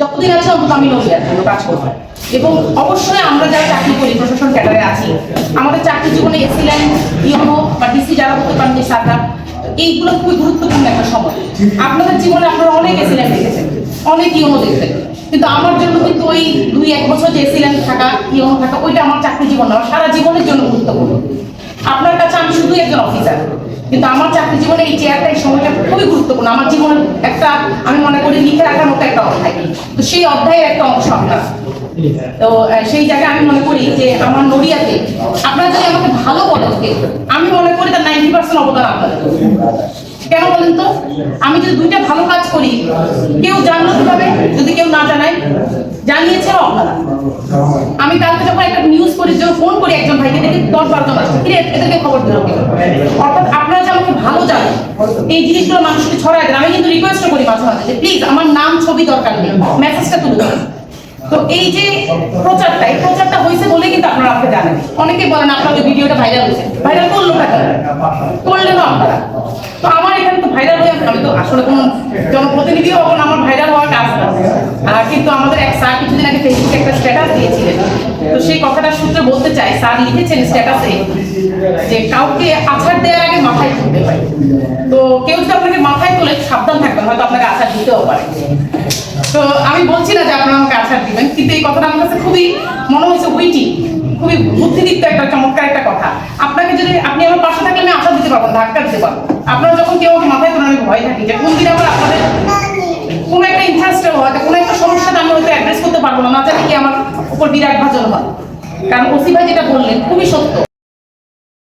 যতদিন আছে অন্তত আমি নদিয়ার কাজ করব এবং অবশ্যই আমরা যারা চাকরি করি, প্রশাসন ক্যাডারে আছি, আমাদের চাকরি জীবনে এসিলেন ইয়নো বা ডিসি যারা হতে পারেন, যে সাদা এইগুলো খুবই গুরুত্বপূর্ণ একটা সময়। আপনাদের জীবনে আপনারা অনেক এসিলেন দেখেছেন, অনেক ইয়নো দেখছেন। কিন্তু আমার জন্য কিন্তু ওই দুই, এক বছর যে এসিলেন থাকা ইয়নো থাকা, ওইটা আমার চাকরি জীবন না। সারা জীবনের জন্য গুরুত্বপূর্ণ। আপনার কাছে আমি শুধু একজন অফিসার কিন্তু আমার চাকরি জীবনে এই চেয়ারটা এই সময়টা খুবই গুরুত্বপূর্ণ। আমার জীবনের একটা, আমি মনে করি, লিখে রাখার মতো একটা অধ্যায়। তো সেই অধ্যায়ের একটা অংশ আপনার। তো সেই জায়গায় আমি মনে করি যে আমার নড়িয়াতে, আপনারা যদি আমাকে ভালো বলেন আমি মনে করি তার নাইনটি পার্সেন্ট অবদান আপনাদের। কেন বলেন তো? আমি যদি দুইটা ভালো কাজ করি, কেউ জানলো না জানায় জানিয়েছেও আপনারা আমি কালকে যখন একটা নিউজ করি, যখন ফোন করি একজন ভাইকে দেখি দশ বারো জন আসছে এদেরকে খবর দিল অর্থাৎ আপনারা যে আমাকে ভালো জানেন, এই জিনিসগুলো মানুষকে ছড়ায় দেন। আমি কিন্তু রিকোয়েস্ট করি মাঝে মাঝে যে প্লিজ আমার নাম, ছবি দরকার নেই। মেসেজটা তুলে তো এই যে প্রচারটা, এই প্রচারটা হয়েছে বলে কিন্তু আপনারা আমাকে জানেন। অনেকে বলেন আপনাদের ভিডিওটা ভাইরাল হয়েছে ভাইরাল করল টাকা করলেন আপনারা। তো আমার এখানে তো ভাইরাল হয়ে আমি তো আসলে কোনো জনপ্রতিনিধি হব না, আমার ভাইরাল হওয়ার কাজ না। কিন্তু আমাদের এক স্যার কিছুদিন আগে ফেসবুকে একটা স্ট্যাটাস দিয়েছিলেন। তো সেই কথাটা সূত্রে বলতে চাই। স্যার লিখেছেন স্ট্যাটাসে যে কাউকে আছাড় দেওয়ার আগে মাথায় তুলতে হয়। তো কেউ যদি আপনাকে মাথায় তোলে, সাবধান থাকবেন, হয়তো আপনাকে আছাড় দিতেও পারে। তো আমি বলছি না যে আপনারা আমাকে আছাড় দিবেন, কিন্তু এই কথাটা আমার কাছে খুবই, মনে হয়েছে উইটি খুবই বুদ্ধিদীপ্ত একটা, চমৎকার একটা কথা। আপনাকে যদি, আপনি আমার পাশে থাকলে আমি আশা দিতে পারব ধাক্কা দিতে পারব আপনারা যখন কেউ আমাকে মাথায় তোলেন ভয় থাকি যে কোন দিন আবার আপনাদের কোনো একটা ইন্টারেস্টের হয়তো কোনো একটা সমস্যাটা আমি হয়তো অ্যাড্রেস করতে পারব না না জানি কি আমার উপর বিরাট ভাজন হয় কারণ ওসি ভাই যেটা বললেন খুবই সত্য।